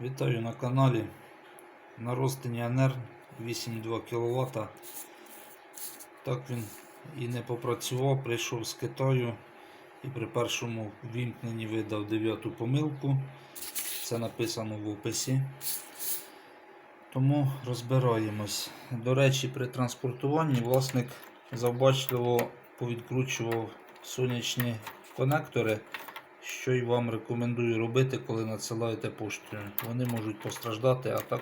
Вітаю на каналі. На розтині НР 8,2 кВт. Так він і не попрацював, прийшов з Китаю і при першому вімкненні видав дев'яту помилку. Це написано в описі. Тому розбираємось. До речі, при транспортуванні власник завбачливо повідкручував сонячні конектори, що й вам рекомендую робити, коли надсилаєте поштою. Вони можуть постраждати, а так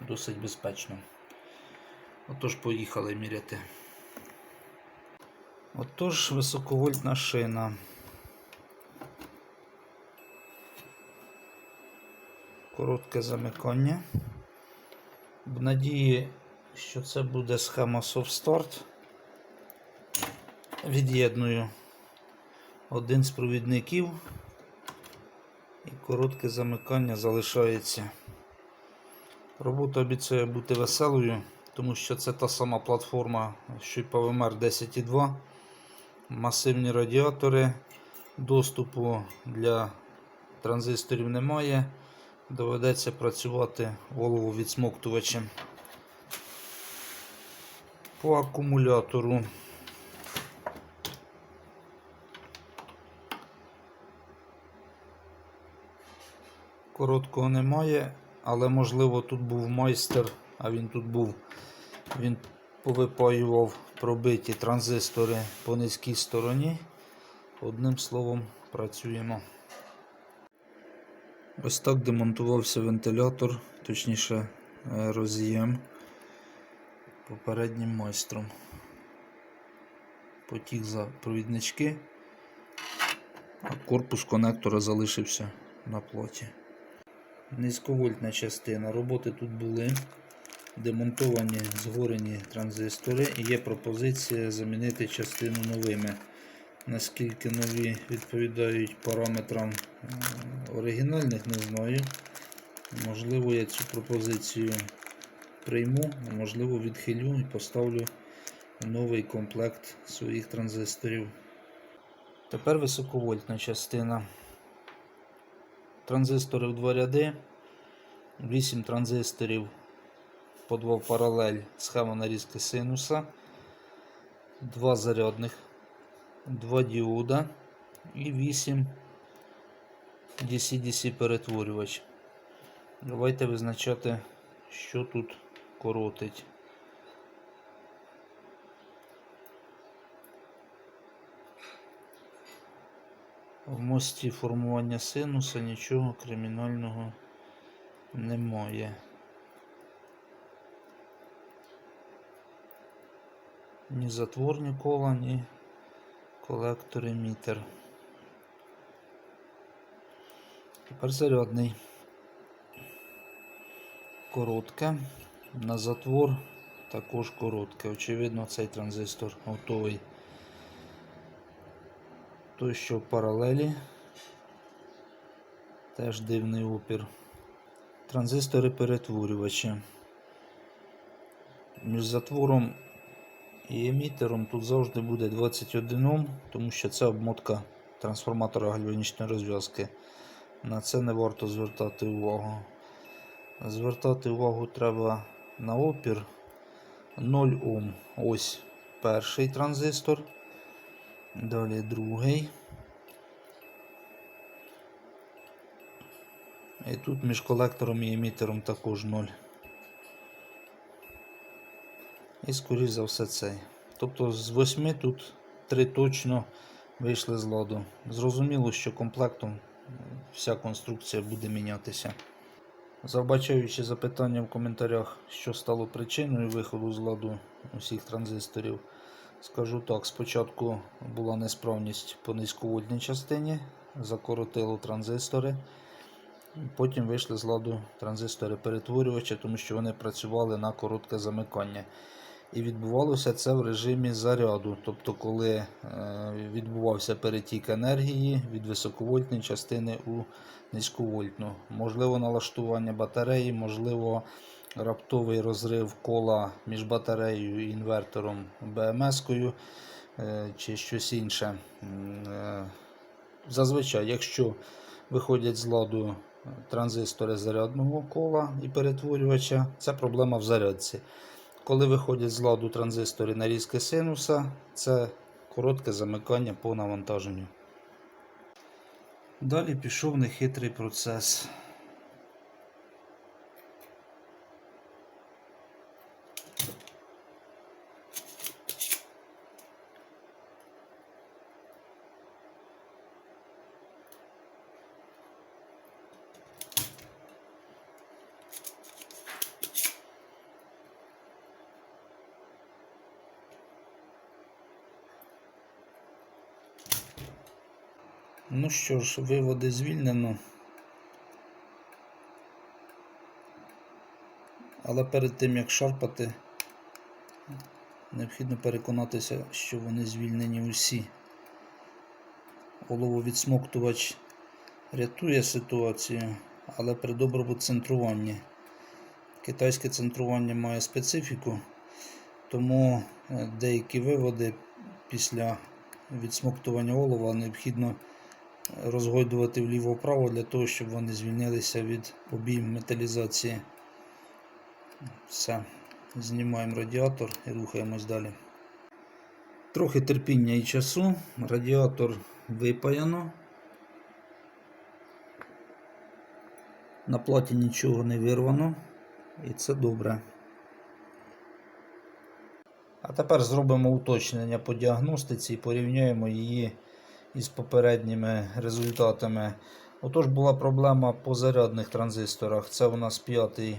досить безпечно. Отож, поїхали міряти. Отож, високовольтна шина. Коротке замикання. В надії, що це буде схема Start. Від'єдную один з провідників і коротке замикання залишається. Робота обіцяє бути веселою, тому що це та сама платформа, що й PWMR 10.2. Масивні радіатори, доступу для транзисторів немає. Доведеться працювати голововідсмоктувачем. По акумулятору. Короткого немає, але можливо тут був майстер, а він тут був. Він повипаював пробиті транзистори по низькій стороні. Одним словом, працюємо. Ось так демонтувався вентилятор, точніше роз'єм попереднім майстром. Потік за провіднички, а корпус конектора залишився на платі. Низьковольтна частина. Роботи тут були. Демонтовані згорені транзистори і є пропозиція замінити частину новими. Наскільки нові відповідають параметрам оригінальних, не знаю. Можливо, я цю пропозицію прийму, можливо відхилю і поставлю новий комплект своїх транзисторів. Тепер високовольтна частина. Транзистори в два ряди, 8 транзисторів по 2 в паралель, схема нарізки синуса, 2 зарядних, 2 діода і 8 DC-DC перетворювач. Давайте визначати, що тут коротить. В мості формування синуса нічого кримінального немає. Ні затворні кола, ні колектор емітер. Тепер зарядний. Коротке. На затвор також коротке. Очевидно, цей транзистор готовий. Той, що в паралелі, теж дивний опір. Транзистори перетворювачі. Між затвором і емітером тут завжди буде 21 Ом, тому що це обмотка трансформатора гальванічної розв'язки. На це не варто звертати увагу. Звертати увагу треба на опір 0 Ом. Ось перший транзистор. Далі другий. І тут між колектором і емітером також 0. І скоріш за все цей. Тобто з 8 тут 3 точно вийшли з ладу. Зрозуміло, що комплектом вся конструкція буде мінятися. Завбачаючи запитання в коментарях, що стало причиною виходу з ладу усіх транзисторів, скажу так: спочатку була несправність по низьковольтній частині, закоротило транзистори. Потім вийшли з ладу транзистори перетворювача, тому що вони працювали на коротке замикання. І відбувалося це в режимі заряду, тобто, коли е, відбувався перетік енергії від високовольтної частини у низьковольтну. Можливо, налаштування батареї, можливо, раптовий розрив кола між батареєю і інвертором БМС-кою е, чи щось інше. Е, Зазвичай, якщо виходять з ладу транзистори зарядного кола і перетворювача. Це проблема в зарядці. Коли виходять з ладу транзистори на різки синуса, це коротке замикання по навантаженню. Далі пішов нехитрий процес. Що ж, виводи звільнено. Але перед тим як шарпати, необхідно переконатися, що вони звільнені усі. Олововідсмоктувач рятує ситуацію, але при доброму центруванні. Китайське центрування має специфіку, тому е, деякі виводи після відсмоктування олова необхідно розгойдувати вліво-вправо для того, щоб вони звільнилися від побій металізації. Все, знімаємо радіатор і рухаємось далі. Трохи терпіння і часу. Радіатор випаяно. На платі нічого не вирвано, і це добре. А тепер зробимо уточнення по діагностиці і порівняємо її із попередніми результатами. Отож була проблема по зарядних транзисторах. Це у нас п'ятий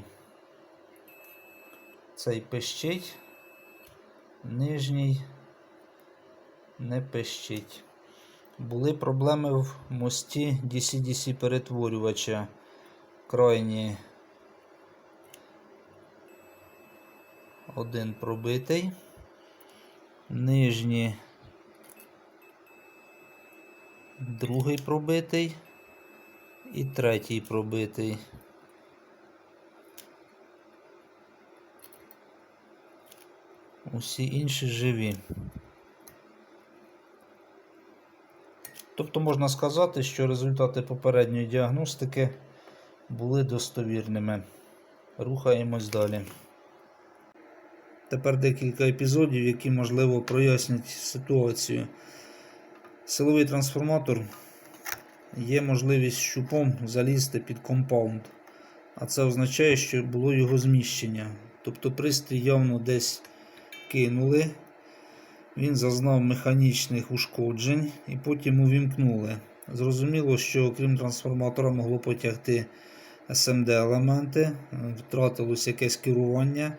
цей пищить, нижній не пищить. Були проблеми в мості DC-DC перетворювача. Крайні один пробитий, нижні другий пробитий і третій пробитий. Усі інші живі. Тобто можна сказати, що результати попередньої діагностики були достовірними. Рухаємось далі. Тепер декілька епізодів, які можливо прояснять ситуацію. Силовий трансформатор є можливість щупом залізти під компаунд. А це означає, що було його зміщення. Тобто пристрій явно десь кинули, він зазнав механічних ушкоджень і потім увімкнули. Зрозуміло, що окрім трансформатора могло потягти SMD-елементи, втратилось якесь керування,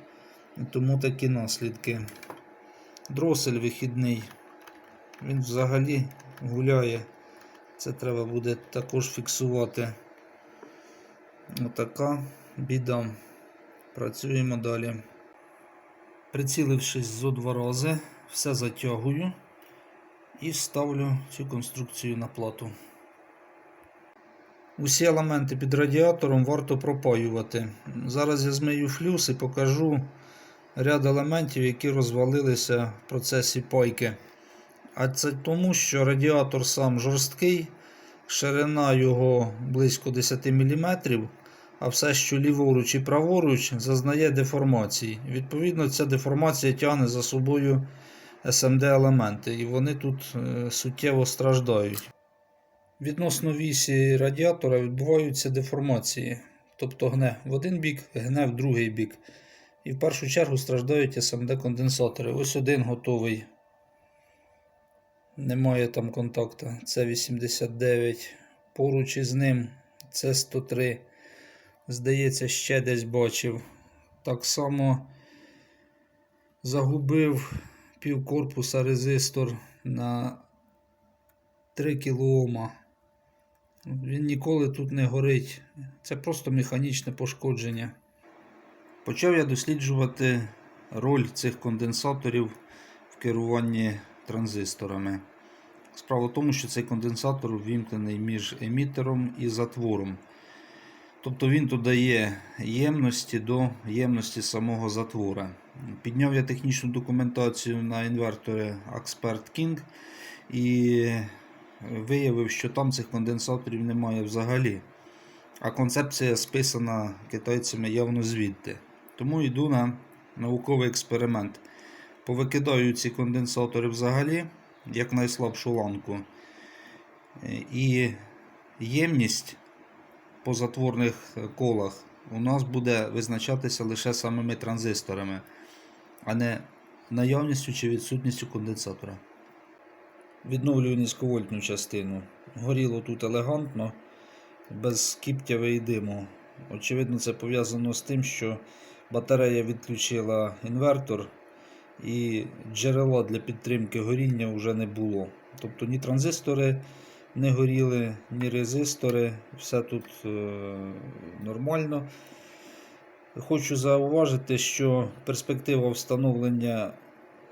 тому такі наслідки. Дросель вихідний. Він взагалі гуляє. Це треба буде також фіксувати. Отака біда. Працюємо далі. Прицілившись зо два рази, все затягую і ставлю цю конструкцію на плату. Усі елементи під радіатором варто пропаювати. Зараз я змию флюс і покажу ряд елементів, які розвалилися в процесі пайки. А це тому, що радіатор сам жорсткий, ширина його близько 10 мм, а все, що ліворуч і праворуч, зазнає деформації. Відповідно, ця деформація тягне за собою SMD-елементи, і вони тут е, суттєво страждають. Відносно вісі радіатора відбуваються деформації, тобто гне в один бік, гне в другий бік. І в першу чергу страждають SMD-конденсатори. Ось один готовий. Немає там контакта. Це 89. Поруч із ним це 103. Здається, ще десь бачив. Так само загубив пів корпуса резистор на 3 кОм. Він ніколи тут не горить. Це просто механічне пошкодження. Почав я досліджувати роль цих конденсаторів в керуванні транзисторами. Справа в тому, що цей конденсатор ввімкнений між емітером і затвором. Тобто він додає ємності до ємності самого затвора. Підняв я технічну документацію на інверторі Expert King і виявив, що там цих конденсаторів немає взагалі. А концепція списана китайцями явно звідти. Тому йду на науковий експеримент. Повикидаю ці конденсатори взагалі, як найслабшу ланку. І ємність по затворних колах у нас буде визначатися лише самими транзисторами, а не наявністю чи відсутністю конденсатора. Відновлюю низьковольтну частину. Горіло тут елегантно, без кіптяви і диму. Очевидно, це пов'язано з тим, що батарея відключила інвертор і джерела для підтримки горіння вже не було. Тобто ні транзистори не горіли, ні резистори, все тут е, нормально. Хочу зауважити, що перспектива встановлення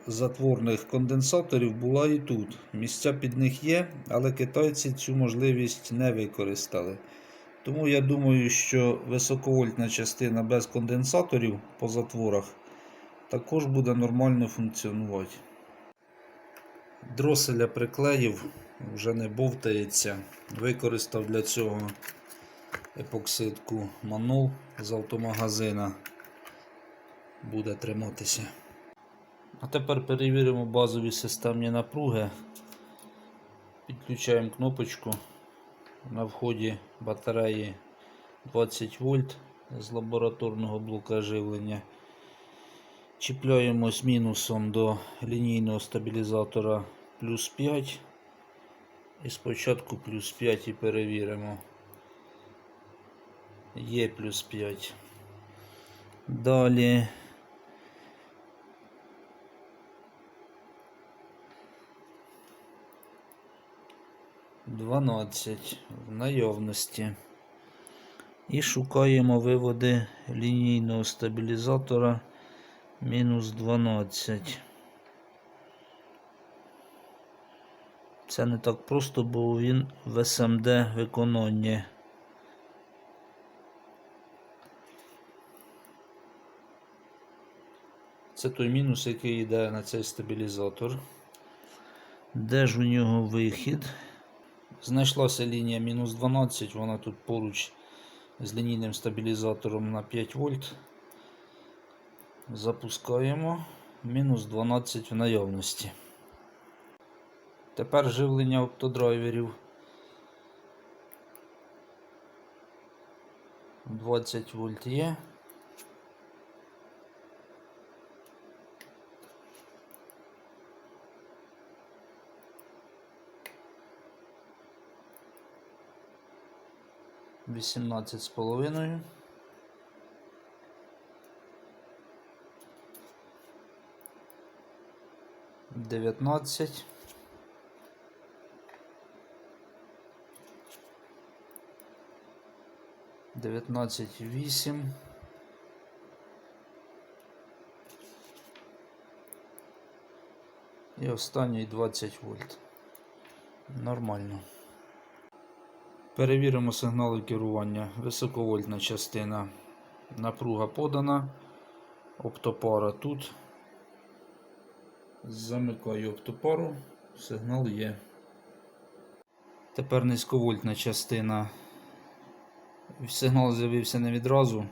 затворних конденсаторів була і тут. Місця під них є, але китайці цю можливість не використали. Тому я думаю, що високовольтна частина без конденсаторів по затворах також буде нормально функціонувати. Дроселя приклеїв, вже не бовтається. Використав для цього епоксидку манол з автомагазина. Буде триматися. А тепер перевіримо базові системні напруги. Підключаємо кнопочку на вході батареї 20 вольт з лабораторного блока живлення. Чіпляємось мінусом до лінійного стабілізатора плюс 5. І спочатку плюс 5 і перевіримо. Є плюс 5. Далі. Дванадцять в наявності. І шукаємо виводи лінійного стабілізатора мінус 12. Це не так просто, бо він в СМД виконання. Це той мінус, який йде на цей стабілізатор. Де ж у нього вихід? Знайшлася лінія мінус 12, вона тут поруч з лінійним стабілізатором на 5 вольт. Запускаємо. Мінус 12 в наявності. Тепер живлення оптодрайверів. 20 вольт є. Вісімнадцять з половиною. Дев'ятнадцять. Дев'ятнадцять вісім. І останній 20 вольт. Нормально. Перевіримо сигнали керування. Високовольтна частина. Напруга подана. Оптопара тут. Замикаю оптопару. Сигнал є. Тепер низьковольтна частина. Сигнал з'явився не відразу.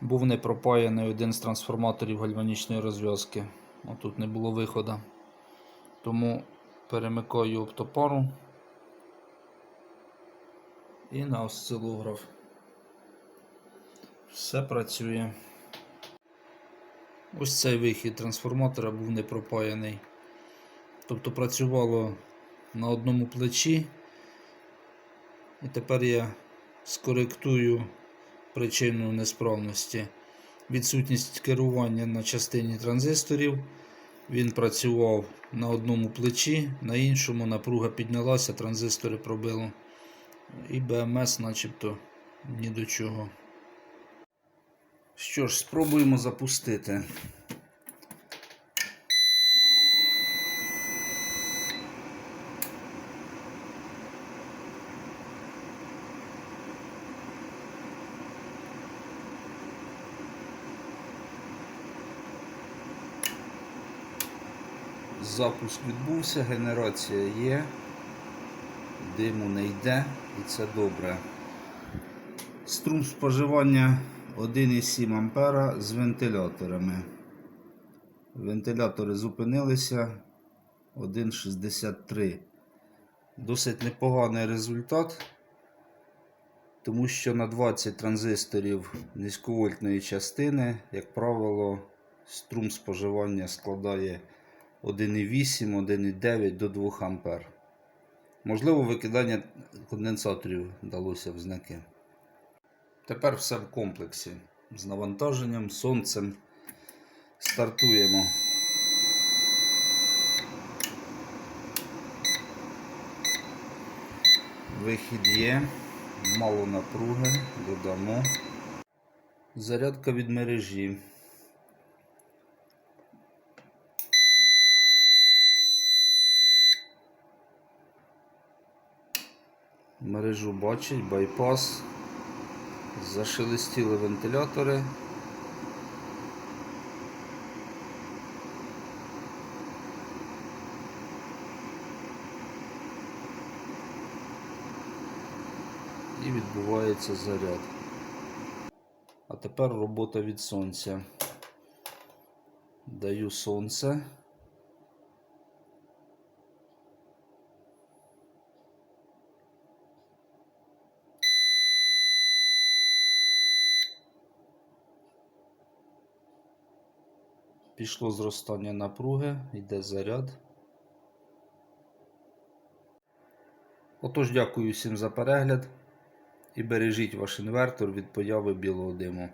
Був не пропаяний один з трансформаторів гальванічної розв'язки. Отут не було виходу. Тому перемикаю оптопару і на осцилограф. Все працює. Ось цей вихід трансформатора був не пропаяний. Тобто працювало на одному плечі. І тепер я скоректую причину несправності. Відсутність керування на частині транзисторів. Він працював на одному плечі, на іншому напруга піднялася, транзистори пробило. І БМС начебто ні до чого. Що ж, спробуємо запустити. Запуск відбувся, генерація є, диму не йде і це добре. Струм споживання 1,7 ампера з вентиляторами. Вентилятори зупинилися 1,63. Досить непоганий результат, тому що на 20 транзисторів низьковольтної частини, як правило, струм споживання складає 1,8, 1,9 до 2 ампер. Можливо, викидання конденсаторів далося в знаки. Тепер все в комплексі. З навантаженням, сонцем. Стартуємо. Вихід є. Мало напруги. Додамо. Зарядка від мережі. Мережу бачить, байпас. Зашелестіли вентилятори. І відбувається заряд. А тепер робота від сонця. Даю сонце. Пішло зростання напруги, йде заряд. Отож, дякую всім за перегляд і бережіть ваш інвертор від появи білого диму.